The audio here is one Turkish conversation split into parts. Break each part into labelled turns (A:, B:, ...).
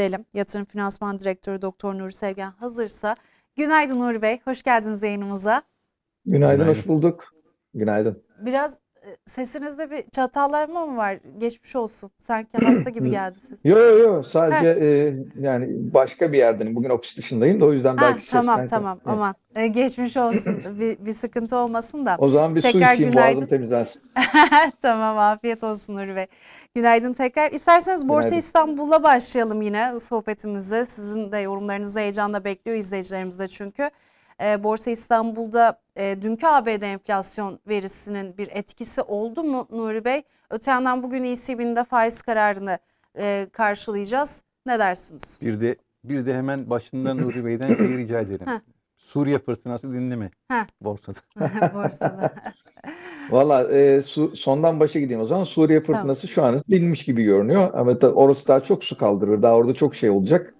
A: edelim. Yatırım Finansman Direktörü Doktor Nuri Sevgen hazırsa. Günaydın Nuri Bey, hoş geldiniz yayınımıza.
B: Günaydın,
C: Günaydın.
B: hoş bulduk. Günaydın.
A: Biraz sesinizde bir çatallanma mı var? Geçmiş olsun. Sanki hasta gibi geldi sesin.
B: Yo yo yo sadece e, yani başka bir yerdenim. Bugün ofis dışındayım da o yüzden
A: Ha,
B: belki
A: tamam
B: sesten
A: tamam
B: Evet.
A: aman E, geçmiş olsun. bir, bir sıkıntı olmasın da.
B: O zaman bir su
A: Tekrar
B: içeyim
A: günaydın.
B: boğazım temizlensin.
A: Tamam afiyet olsun Nuri Bey. Günaydın tekrar. İsterseniz Borsa
B: Günaydın.
A: İstanbul'la başlayalım yine sohbetimize. Sizin de yorumlarınızı heyecanla bekliyor izleyicilerimiz de çünkü. Ee, Borsa İstanbul'da e, dünkü ABD enflasyon verisinin bir etkisi oldu mu Nuri Bey? Öte yandan bugün ECB'nin de faiz kararını e, karşılayacağız. Ne dersiniz?
C: Bir de bir de hemen başından Nuri Bey'den şey rica ederim.
A: Heh.
C: Suriye fırtınası dinleme
A: Heh.
C: borsada.
A: Borsada.
B: Valla e, su, sondan başa gideyim o zaman. Suriye fırtınası şu an dinmiş gibi görünüyor. Ama da orası daha çok su kaldırır. Daha orada çok şey olacak.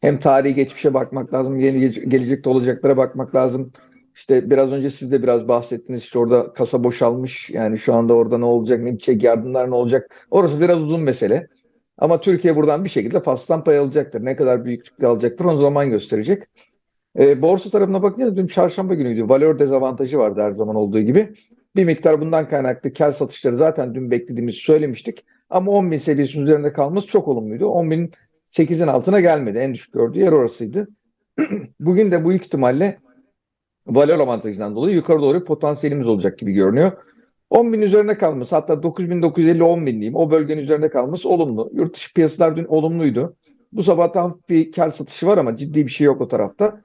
B: Hem tarihi geçmişe bakmak lazım. Yeni gelecekte olacaklara bakmak lazım. İşte biraz önce siz de biraz bahsettiniz. İşte orada kasa boşalmış. Yani şu anda orada ne olacak, ne bitecek, yardımlar ne olacak. Orası biraz uzun mesele. Ama Türkiye buradan bir şekilde pastan pay alacaktır. Ne kadar büyüklükle alacaktır onu zaman gösterecek. E, borsa tarafına bakınca dün çarşamba günüydü. Valör dezavantajı vardı her zaman olduğu gibi. Bir miktar bundan kaynaklı kar satışları zaten dün beklediğimizi söylemiştik. Ama 10 bin seviyesinin üzerinde kalması çok olumluydu. 10 bin 8'in altına gelmedi. En düşük gördüğü yer orasıydı. Bugün de bu ihtimalle valör avantajından dolayı yukarı doğru potansiyelimiz olacak gibi görünüyor. 10 bin üzerine kalması hatta 9.950 10 bin diyeyim o bölgenin üzerinde kalması olumlu. Yurt dışı piyasalar dün olumluydu. Bu sabah da hafif bir kar satışı var ama ciddi bir şey yok o tarafta.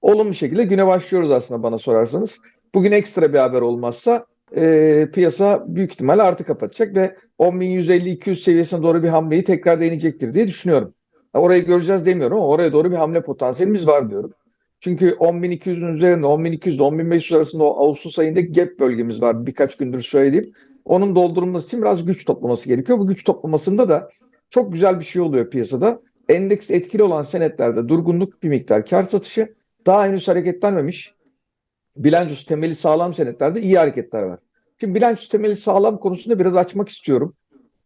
B: Olumlu şekilde güne başlıyoruz aslında bana sorarsanız. Bugün ekstra bir haber olmazsa e, piyasa büyük ihtimalle artı kapatacak ve 10.150-200 seviyesine doğru bir hamleyi tekrar deneyecektir diye düşünüyorum. Orayı göreceğiz demiyorum ama oraya doğru bir hamle potansiyelimiz var diyorum. Çünkü 10.200'ün üzerinde 10.200 ile 10.500 arasında o Ağustos ayındaki gap bölgemiz var. Birkaç gündür söylediğim. Onun doldurulması için biraz güç toplaması gerekiyor. Bu güç toplamasında da çok güzel bir şey oluyor piyasada. Endeks etkili olan senetlerde durgunluk bir miktar kar satışı daha henüz hareketlenmemiş. Bilançosu temeli sağlam senetlerde iyi hareketler var. Şimdi bilançosu temeli sağlam konusunda biraz açmak istiyorum.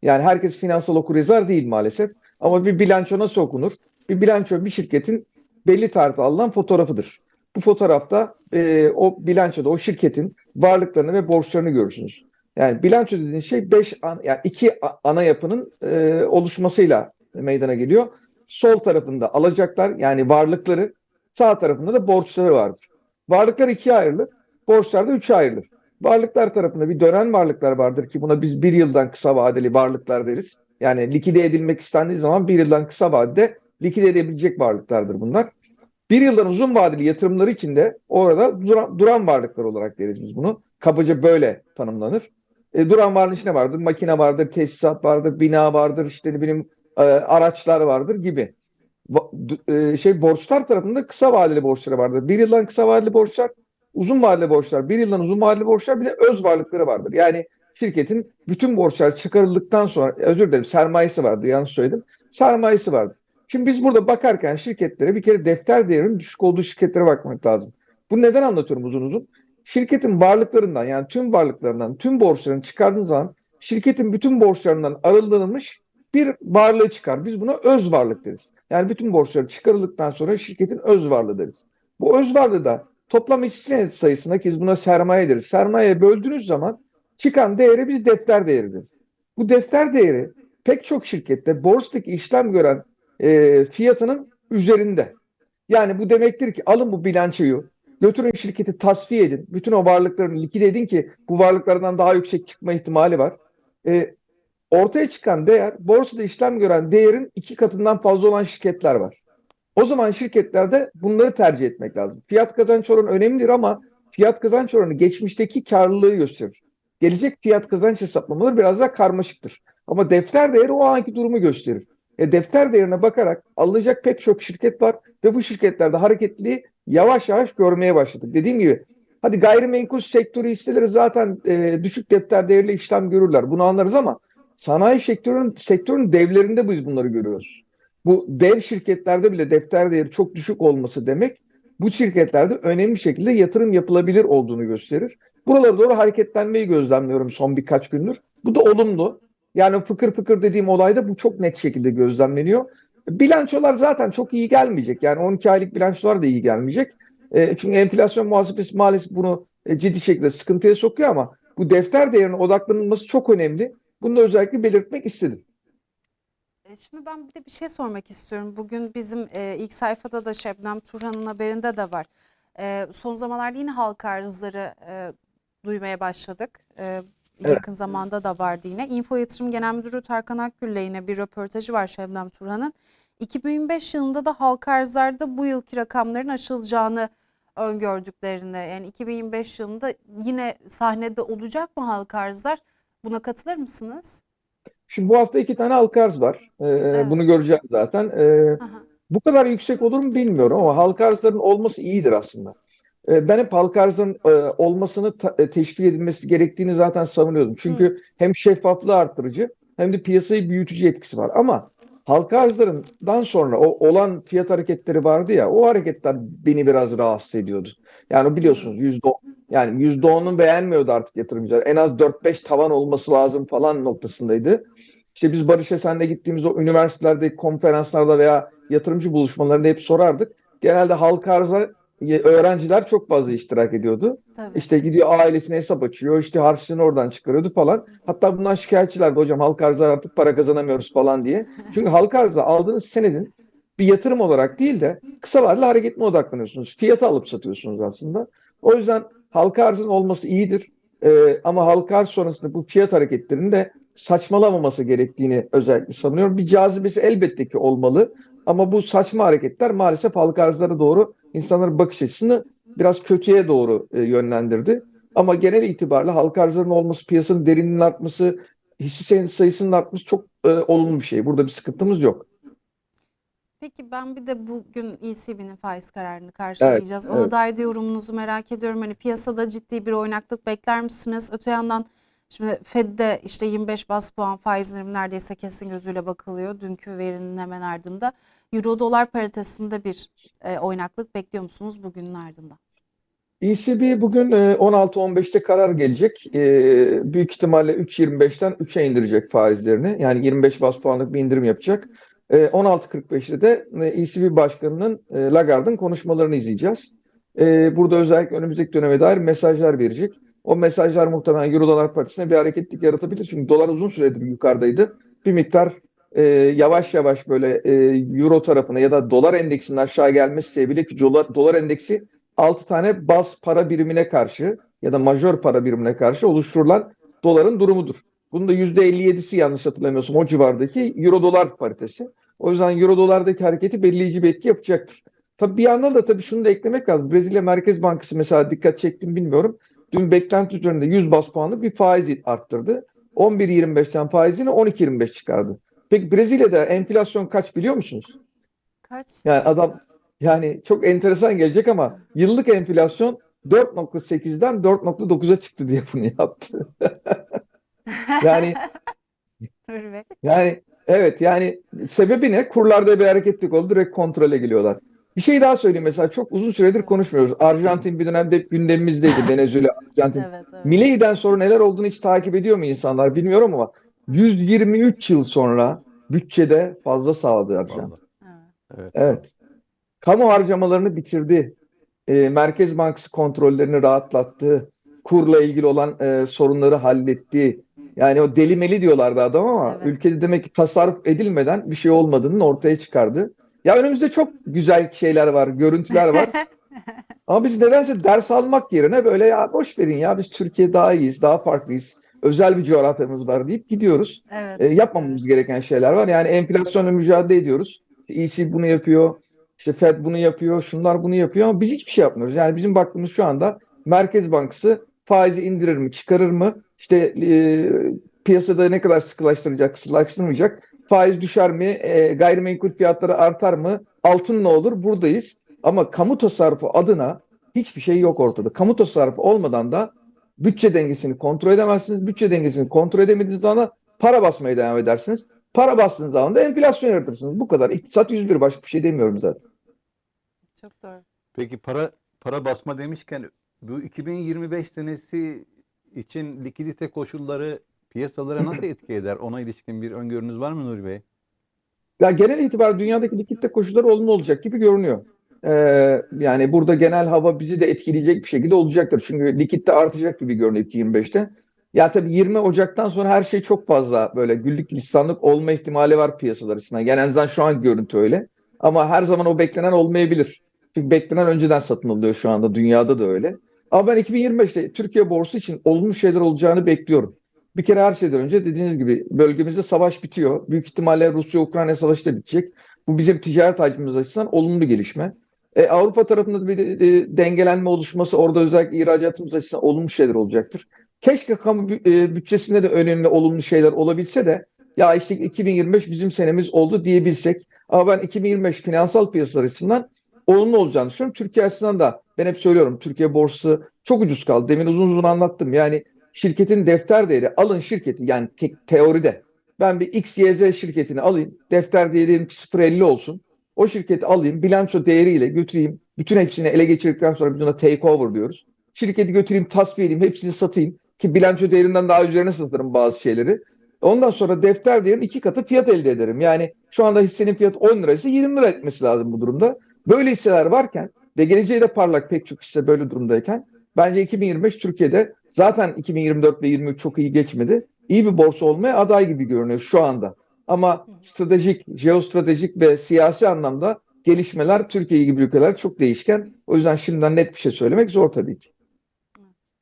B: Yani herkes finansal okuryazar değil maalesef. Ama bir bilanço nasıl okunur? Bir bilanço bir şirketin belli tarihte alınan fotoğrafıdır. Bu fotoğrafta e, o bilançoda o şirketin varlıklarını ve borçlarını görürsünüz. Yani bilanço dediğiniz şey beş an, yani iki ana yapının e, oluşmasıyla meydana geliyor. Sol tarafında alacaklar yani varlıkları, sağ tarafında da borçları vardır. Varlıklar ikiye ayrılır, borçlar da üçe ayrılır. Varlıklar tarafında bir dönen varlıklar vardır ki buna biz bir yıldan kısa vadeli varlıklar deriz. Yani likide edilmek istendiği zaman bir yıldan kısa vadede likide edebilecek varlıklardır bunlar. Bir yıldan uzun vadeli yatırımları için de orada duran, duran varlıklar olarak deriz biz bunu. Kabaca böyle tanımlanır. E, duran varlığın içinde vardır. Makine vardır, tesisat vardır, bina vardır, işte ne bileyim e, araçlar vardır gibi. E, şey borçlar tarafında kısa vadeli borçları vardır. Bir yıldan kısa vadeli borçlar, uzun vadeli borçlar, bir yıldan uzun vadeli borçlar bir de öz varlıkları vardır. Yani şirketin bütün borçlar çıkarıldıktan sonra özür dilerim sermayesi vardır yanlış söyledim. Sermayesi vardır. Şimdi biz burada bakarken şirketlere bir kere defter değerinin düşük olduğu şirketlere bakmak lazım. Bunu neden anlatıyorum uzun uzun? Şirketin varlıklarından yani tüm varlıklarından tüm borçlarını çıkardığın zaman şirketin bütün borçlarından arındırılmış bir varlığı çıkar. Biz buna öz varlık deriz. Yani bütün borçları çıkarıldıktan sonra şirketin öz varlığı deriz. Bu öz varlığı da toplam senedi sayısına ki buna sermaye deriz. Sermayeye böldüğünüz zaman çıkan değeri biz defter değeri deriz. Bu defter değeri pek çok şirkette borsadaki işlem gören e, fiyatının üzerinde. Yani bu demektir ki alın bu bilançoyu götürün şirketi tasfiye edin. Bütün o varlıklarını likide edin ki bu varlıklardan daha yüksek çıkma ihtimali var. E, ortaya çıkan değer borsada işlem gören değerin iki katından fazla olan şirketler var. O zaman şirketlerde bunları tercih etmek lazım. Fiyat kazanç oranı önemlidir ama fiyat kazanç oranı geçmişteki karlılığı gösterir. Gelecek fiyat kazanç hesaplamaları biraz daha karmaşıktır. Ama defter değeri o anki durumu gösterir. E, defter değerine bakarak alınacak pek çok şirket var ve bu şirketlerde hareketliliği yavaş yavaş görmeye başladık. Dediğim gibi hadi gayrimenkul sektörü hisseleri zaten e, düşük defter değerli işlem görürler. Bunu anlarız ama sanayi sektörünün sektörün devlerinde biz bunları görüyoruz. Bu dev şirketlerde bile defter değeri çok düşük olması demek bu şirketlerde önemli şekilde yatırım yapılabilir olduğunu gösterir. Buralara doğru hareketlenmeyi gözlemliyorum son birkaç gündür. Bu da olumlu. Yani fıkır fıkır dediğim olayda bu çok net şekilde gözlemleniyor. Bilançolar zaten çok iyi gelmeyecek. Yani 12 aylık bilançolar da iyi gelmeyecek. E, çünkü enflasyon muhasebesi maalesef bunu e, ciddi şekilde sıkıntıya sokuyor ama bu defter değerine odaklanılması çok önemli. Bunu da özellikle belirtmek istedim.
A: E, Şimdi ben bir de bir şey sormak istiyorum. Bugün bizim e, ilk sayfada da Şebnem Turhan'ın haberinde de var. E, son zamanlarda yine halka arzları e, duymaya başladık. E,
B: Evet.
A: yakın zamanda da vardı yine. Info Yatırım Genel Müdürü Tarkan Akgül'le yine bir röportajı var Şebnem Turhan'ın. 2025 yılında da halka arzlarda bu yılki rakamların aşılacağını öngördüklerini yani 2025 yılında yine sahnede olacak mı halka arzlar? Buna katılır mısınız?
B: Şimdi bu hafta iki tane halka arz var. E, Bunu göreceğiz zaten. E,
A: Aha.
B: Bu kadar yüksek olur mu bilmiyorum ama halka arzların olması iyidir aslında. Ee, Ben hep halka arzın e, olmasını e, teşvik edilmesi gerektiğini zaten savunuyordum. Çünkü hem şeffaflığı arttırıcı hem de piyasayı büyütücü etkisi var. Ama halka arzlarından sonra o olan fiyat hareketleri vardı ya o hareketler beni biraz rahatsız ediyordu. Yani biliyorsunuz yüzde yani yüzde onunu beğenmiyordu artık yatırımcılar. En az 4-5 tavan olması lazım falan noktasındaydı. İşte biz Barış Esen'le gittiğimiz o üniversitelerde, konferanslarda veya yatırımcı buluşmalarında hep sorardık. Genelde halka arza öğrenciler çok fazla iştirak ediyordu.
A: Tabii.
B: İşte gidiyor ailesine hesap açıyor, işte harçlığını oradan çıkarıyordu falan. Hatta bundan şikayetçilerdi hocam halka arza artık para kazanamıyoruz falan diye. Çünkü halka arza aldığınız senedin bir yatırım olarak değil de kısa vadeli hareketine odaklanıyorsunuz. Fiyatı alıp satıyorsunuz aslında. O yüzden halka arzın olması iyidir. Ee, ama halka arz sonrasında bu fiyat hareketlerinin de saçmalamaması gerektiğini özellikle sanıyorum. Bir cazibesi elbette ki olmalı. Ama bu saçma hareketler maalesef halka arzlara doğru insanların bakış açısını biraz kötüye doğru e, yönlendirdi. Ama genel itibariyle halka arzların olması, piyasanın derinliğinin artması, hisse sayısının artması çok e, olumlu bir şey. Burada bir sıkıntımız yok.
A: Peki ben bir de bugün ECB'nin faiz kararını karşılayacağız. Ona
B: evet.
A: dair de yorumunuzu merak ediyorum. Hani piyasada ciddi bir oynaklık bekler misiniz? Öte yandan şimdi Fed'de işte 25 bas puan faiz indirimi neredeyse kesin gözüyle bakılıyor. Dünkü verinin hemen ardında. Euro dolar paritesinde bir e, oynaklık bekliyor musunuz bugünün ardından?
B: ECB bugün e, 16-15'te karar gelecek. E, büyük ihtimalle 3.25'ten 3'e indirecek faizlerini. Yani 25 bas puanlık bir indirim yapacak. E, 16.45'te de e, ECB Başkanı'nın e, Lagarde'ın konuşmalarını izleyeceğiz. E, burada özellikle önümüzdeki döneme dair mesajlar verecek. O mesajlar muhtemelen Euro dolar paritesine bir hareketlik yaratabilir. Çünkü dolar uzun süredir yukarıdaydı. Bir miktar e, yavaş yavaş böyle e, Euro tarafına ya da dolar endeksinin aşağı gelmesi sebebiyle ki dolar, dolar endeksi 6 tane baz para birimine karşı ya da majör para birimine karşı oluşturulan doların durumudur. Bunun da %57'si yanlış hatırlamıyorsam o civardaki euro dolar paritesi. O yüzden euro dolardaki hareketi belirleyici bir etki yapacaktır. Tabii bir yandan da tabii şunu da eklemek lazım. Brezilya Merkez Bankası mesela dikkat çektim bilmiyorum. Dün beklenti üzerinde 100 bas puanlık bir faiz arttırdı. 11.25'ten faizini 12.25 çıkardı. Peki Brezilya'da enflasyon kaç biliyor musunuz?
A: Kaç?
B: Yani adam yani çok enteresan gelecek ama yıllık enflasyon 4.8'den 4.9'a çıktı diye bunu yaptı. Yani yani evet yani sebebi ne? Kurlarda bir hareketlik oldu. Direkt kontrole geliyorlar. Bir şey daha söyleyeyim mesela çok uzun süredir konuşmuyoruz. Arjantin bir dönemde hep gündemimizdeydi. Venezuela, Arjantin.
A: Evet, evet.
B: Milei'den sonra neler olduğunu hiç takip ediyor mu insanlar bilmiyorum ama 123 yıl sonra bütçede fazla sağladı Arjantin.
A: Evet.
C: Evet.
B: Evet. Kamu harcamalarını bitirdi. Ee, Merkez Bankası kontrollerini rahatlattı. Kurla ilgili olan e, sorunları halletti. Yani o delimeli diyorlardı adam ama
A: Evet.
B: ülkede demek ki tasarruf edilmeden bir şey olmadığını ortaya çıkardı. Ya önümüzde çok güzel şeyler var, görüntüler var. Ama biz nedense ders almak yerine böyle ya boş verin ya biz Türkiye daha iyiyiz, daha farklıyız. Özel bir coğrafyamız var deyip gidiyoruz.
A: Evet.
B: E, yapmamamız gereken şeyler var. Yani enflasyonla mücadele ediyoruz. EC bunu yapıyor. İşte Fed bunu yapıyor. Şunlar bunu yapıyor ama biz hiçbir şey yapmıyoruz. Yani bizim baktığımız şu anda Merkez Bankası faizi indirir mi, çıkarır mı? İşte e, piyasada ne kadar sıkılaştıracak, sıkılaştırmayacak? Faiz düşer mi? E, gayrimenkul fiyatları artar mı? Altın ne olur? Buradayız. Ama kamu tasarrufu adına hiçbir şey yok ortada. Kamu tasarrufu olmadan da bütçe dengesini kontrol edemezsiniz. Bütçe dengesini kontrol edemediğiniz zaman para basmaya devam edersiniz. Para bastığınız zaman da enflasyon yaratırsınız. Bu kadar. İktisat 101 başka bir şey demiyorum zaten.
A: Çok doğru.
C: Peki para para basma demişken bu 2025 senesi için likidite koşulları piyasalara nasıl etki eder? Ona ilişkin bir öngörünüz var mı Nuri Bey?
B: Ya genel itibar dünyadaki likitte koşullar olumlu olacak gibi görünüyor. Ee, yani burada genel hava bizi de etkileyecek bir şekilde olacaktır. Çünkü likitte artacak gibi görünüyor 2025'te. Ya tabii 20 Ocak'tan sonra her şey çok fazla böyle güllük lisanlık olma ihtimali var piyasalar açısından. Azından şu an görüntü öyle. Ama her zaman o beklenen olmayabilir. Çünkü beklenen önceden satın alınıyor şu anda. Dünyada da öyle. Ama ben 2025'te Türkiye borsası için olumlu şeyler olacağını bekliyorum. Bir kere her şeyden önce dediğiniz gibi bölgemizde savaş bitiyor. Büyük ihtimalle Rusya-Ukrayna savaşı da bitecek. Bu bizim ticaret hacmimiz açısından olumlu bir gelişme. E, Avrupa tarafında da bir de- de- dengelenme oluşması orada özellikle ihracatımız açısından olumlu şeyler olacaktır. Keşke kamu e, bütçesinde de önemli olumlu şeyler olabilse de ya işte 2025 bizim senemiz oldu diyebilsek. Ama ben 2025 finansal piyasalar açısından olumlu olacağını düşünüyorum. Türkiye açısından da ben hep söylüyorum Türkiye borsası çok ucuz kaldı. Demin uzun uzun anlattım. Yani şirketin defter değeri alın şirketi yani te- teoride ben bir XYZ şirketini alayım. Defter değeri diyelim ki 0.50 olsun. O şirketi alayım bilanço değeriyle götüreyim. Bütün hepsini ele geçirdikten sonra biz ona take over diyoruz. Şirketi götüreyim tasfiye edeyim hepsini satayım. Ki bilanço değerinden daha üzerine satarım bazı şeyleri. Ondan sonra defter değerinin iki katı fiyat elde ederim. Yani şu anda hissenin fiyatı 10 liraysa 20 lira etmesi lazım bu durumda. Böyle hisseler varken ve geleceği de parlak pek çok hisse böyle durumdayken bence 2025 Türkiye'de zaten 2024 ve 23 çok iyi geçmedi. İyi bir borsa olmaya aday gibi görünüyor şu anda. Ama stratejik, jeostratejik ve siyasi anlamda gelişmeler Türkiye gibi ülkeler çok değişken. O yüzden şimdiden net bir şey söylemek zor tabii ki.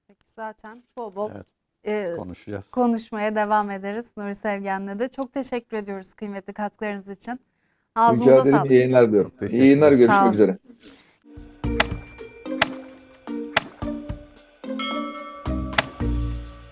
A: Peki zaten bol bol
C: Evet.
A: e,
C: Konuşacağız.
A: konuşmaya devam ederiz Nuri Sevgen'le de. Çok teşekkür ediyoruz kıymetli katkılarınız için.
B: Rica
A: Ağzınıza sağlık.
B: İyi yayınlar diyorum. İyi yayınlar. Görüşmek üzere.